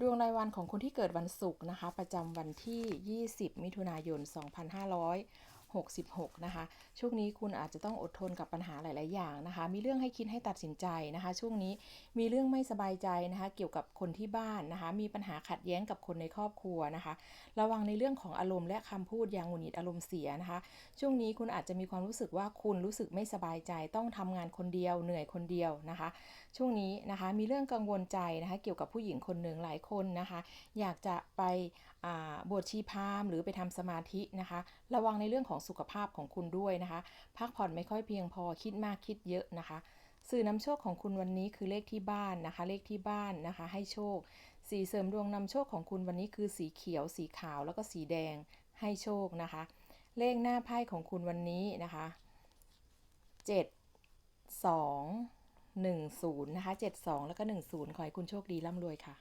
ดวงรายวันของคนที่เกิดวันศุกร์นะคะ ประจำวันที่ 20 มิถุนายน 66 นะคะ ช่วงนี้คุณอาจจะต้องอดทนกับปัญหาหลาย ๆ อย่างนะคะ มีเรื่องให้คิดให้ตัดสินใจนะคะ ช่วงนี้มีเรื่องไม่สบายใจนะคะ เกี่ยวกับคนที่บ้านนะคะ มีปัญหาขัดแย้งกับคนในครอบครัวนะคะ ระวังในเรื่องของอารมณ์และคำพูดอย่างหงุดหงิดอารมณ์เสียนะคะ ช่วงนี้คุณอาจจะมีความรู้สึกว่าคุณรู้สึกไม่สบายใจ ต้องทำงานคนเดียวเหนื่อยคนเดียวนะคะ ช่วงนี้นะคะมีเรื่องกังวลใจนะคะ เกี่ยวกับผู้หญิงคนหนึ่งหลายคนนะคะ อยากจะไปบวชชีพามหรือไปทำสมาธินะคะ ระวังในเรื่องของสุขภาพของคุณด้วยนะคะ พักผ่อนไม่ค่อยเพียงพอคิดมากคิดเยอะนะคะ สื่อนำโชคของคุณวันนี้คือเลขที่บ้านนะคะ เลขที่บ้านนะคะ ให้โชค สีเสริมดวงนำโชคของคุณวันนี้คือสีเขียว สีขาวแล้วก็สีแดงให้โชคนะคะ เลขหน้าไพ่ของคุณวันนี้นะคะเจ็ดสองหนึ่งศูนย์นะคะเจ็ดสองแล้วก็หนึ่งศูนย์ขอให้คุณโชคดีร่ำรวยค่ะ